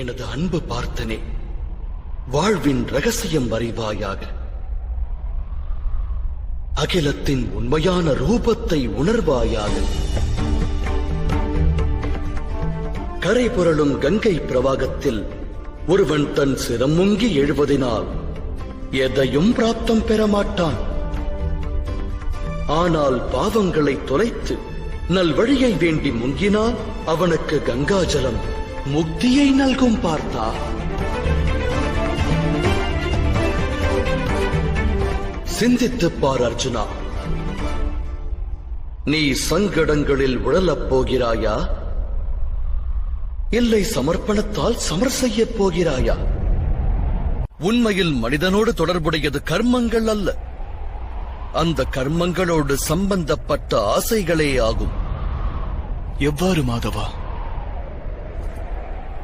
எனது அன்பு பார்த்தனே வாழ்வின் ரகசியம் அறிவாயாக. அகிலத்தின் உண்மையான ரூபத்தை உணர்வாயாக. கரை புரளும் கங்கை பிரவாகத்தில் ஒருவன் தன் சிரம் முங்கி எழுவதினால் எதையும் பிராப்தம் பெற மாட்டான் ஆனால் பாவங்களை தொலைத்து நல்வழியை வேண்டி முங்கினால் அவனுக்கு கங்காஜலம் முக்தியை நல்கும் பார்த்தா. சிந்தித்து பார் அர்ஜுனா. நீ சங்கடங்களில் உழலப் போகிறாயா? இல்லை சமர்ப்பணத்தால் சமர் செய்யப் போகிறாயா? உண்மையில் மனிதனோடு தொடர்புடையது கர்மங்கள் அல்ல. அந்த கர்மங்களோடு சம்பந்தப்பட்ட ஆசைகளே ஆகும். எவ்வாறு மாதவா?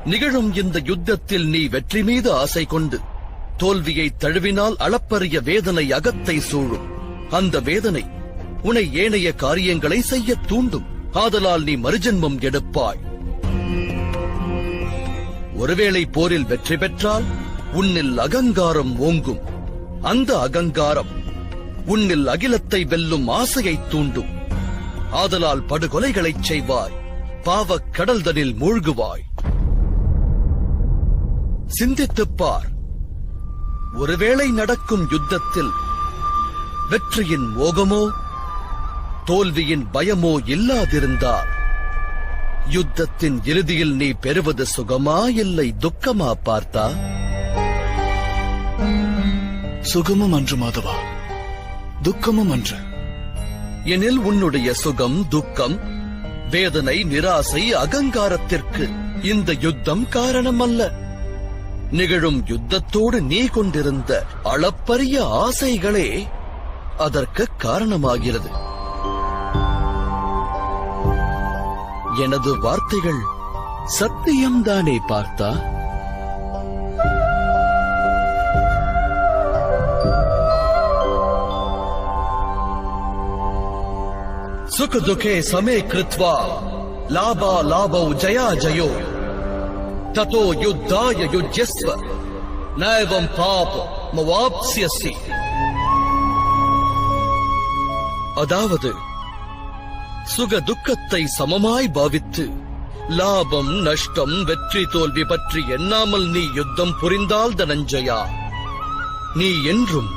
நிகழும் இந்த யுத்தத்தில் நீ வெற்றி மீது ஆசை கொண்டு தோல்வியை தழுவினால் அளப்பரிய வேதனை அகத்தை சூழும். அந்த வேதனை உன்னை ஏனைய காரியங்களை செய்யத் தூண்டும். ஆதலால் நீ மறுஜென்மம் எடுப்பாய். ஒருவேளை போரில் வெற்றி பெற்றால் உன்னில் அகங்காரம் ஓங்கும். அந்த அகங்காரம் உன்னில் அகிலத்தை வெல்லும் ஆசையை தூண்டும். ஆதலால் படுகொலைகளைச் செய்வாய். பாவக் கடல்தனில் மூழ்குவாய். சிந்தித்துப் பார் ஒருவேளை நடக்கும் யுத்தத்தில் வெற்றியின் மோகமோ தோல்வியின் பயமோ இல்லாதிருந்தால் யுத்தத்தின் இறுதியில் நீ பெறுவது சுகமா இல்லை துக்கமா பார்த்தா? சுகமும் அன்று மாதவா? துக்கமும் அன்று. எனில் உன்னுடைய சுகம் துக்கம் வேதனை நிராசை அகங்காரத்திற்கு இந்த யுத்தம் காரணம் அல்ல நிகழும் யுத்தத்தோடு நீ கொண்டிருந்த அளப்பரிய ஆசைகளே அதற்கு காரணமாகிறது. எனது வார்த்தைகள் சத்தியம்தானே பார்த்தா? சுக துகே சமே கிருத்வா. லாபா லாபோ ஜயா ஜயோ. ततो युद्धाय युज्यस्व नैवं पाप मवाप्स्यसि அதாவது சுக துக்கத்தை சமமாய் பாவித்து லாபம் நஷ்டம் வெற்றி தோல்வி பற்றி எண்ணாமல் நீ யுத்தம் புரிந்தால் தனஞ்சயா நீ என்றும்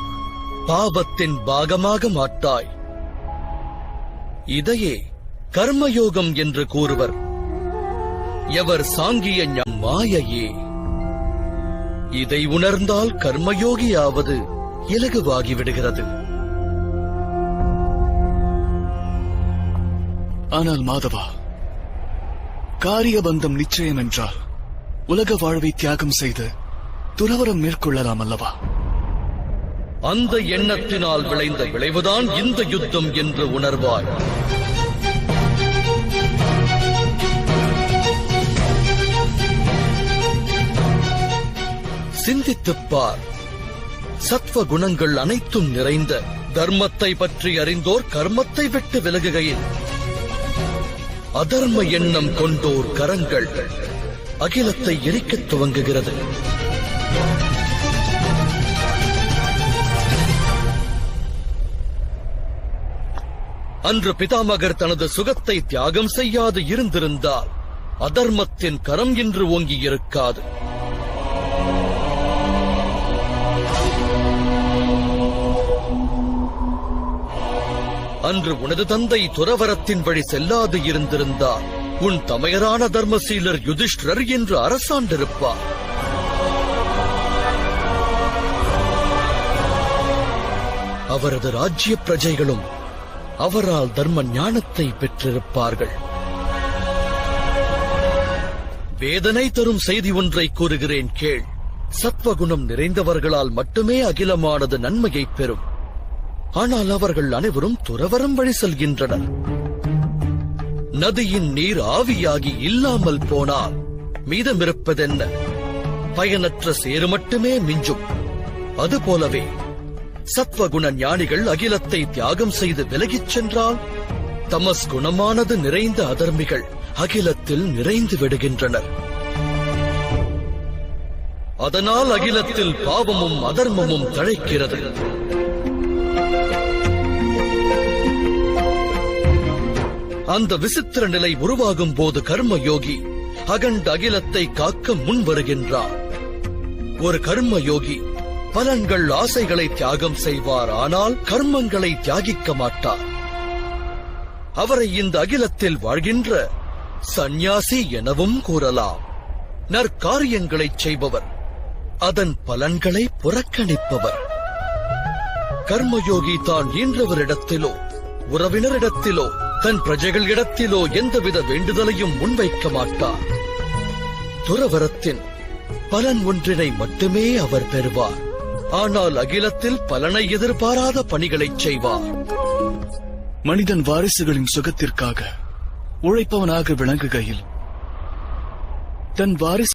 பாவத்தின் பாகமாக மாட்டாய் இதையே கர்மயோகம் என்று கூறுவர் எவர் சாங்கிய மாயையே. இதை உணர்ந்தால் கர்மயோகியாவது இலகுவாகி விடுகிறது ஆனால் மாதவா காரியபந்தம் நிச்சயம் என்றால் உலக வாழ்வை தியாகம் செய்து துறவரம் மேற்கொள்ளலாம் அல்லவா? அந்த எண்ணத்தினால் விளைந்த விளைவுதான் இந்த யுத்தம் என்று உணர்வாய் சிந்தித்துப் பார் சத்வ குணங்கள் அனைத்தும் நிறைந்த தர்மத்தை பற்றி அறிந்தோர் கர்மத்தை விட்டு விலகுகையில். அதர்ம எண்ணம் கொண்டோர் கரங்கள் அகிலத்தை எரிக்கத் துவங்குகிறது. அன்று பிதாமகர் தனது சுகத்தை தியாகம் செய்யாது இருந்திருந்தால் அதர்மத்தின் கரம் இன்று ஓங்கி இருக்காது. அன்று உனது தந்தை துறவரத்தின் வழி செல்லாது இருந்திருந்தார். உன் தமையரான தர்மசீலர் யுதிஷ்டர் என்று அரசாண்டிருப்பார். அவரது ராஜ்ய பிரஜைகளும் அவரால் தர்ம ஞானத்தை பெற்றிருப்பார்கள். வேதனை தரும் செய்தி ஒன்றை கூறுகிறேன் கேள். சத்வகுணம் நிறைந்தவர்களால் மட்டுமே அகிலமானது நன்மையைப் பெறும். ஆனால் அவர்கள் அனைவரும் துறவரம் வழி செல்கின்றனர். நதியின் நீர் ஆவியாகி இல்லாமல் போனால் மீதமிருப்பதென்ன? பயனற்ற சேறு மட்டுமே மிஞ்சும். அதுபோலவே சத்வகுண ஞானிகள் அகிலத்தை தியாகம் செய்து விலகிச் சென்றால் தமஸ் குணமானது நிறைந்த அதர்மிகள் அகிலத்தில் நிறைந்து விடுகின்றனர். அதனால் அகிலத்தில் பாவமும் அதர்மமும் தழைக்கிறது. அந்த விசித்திர நிலை உருவாகும் போது கர்ம யோகி அகண்ட அகிலத்தை காக்க முன் வருகின்றார். ஒரு கர்ம யோகி பலன்கள் ஆசைகளை தியாகம் செய்வார் ஆனால் கர்மங்களை தியாகிக்க மாட்டார். அவரை இந்த அகிலத்தில் வாழ்கின்ற சந்நியாசி எனவும் கூறலாம். நற்காரியங்களைச் செய்பவர் அதன் பலன்களை புறக்கணிப்பவர். கர்மயோகி தான் ஈன்றவரிடத்திலோ உறவினரிடத்திலோ தன் பிரஜைகளிடத்திலோ எந்தவித வேண்டுதலையும் முன்வைக்க மாட்டார். துறவரத்தின் பலன் ஒன்றினை மட்டுமே அவர் பெறுவார். ஆனால் அகிலத்தில் பலனை எதிர்பாராத பணிகளை செய்வார். மனிதன் வாரிசுகளின் சுகத்திற்காக உழைப்பவனாக விளங்குகையில் தன் வாரிசு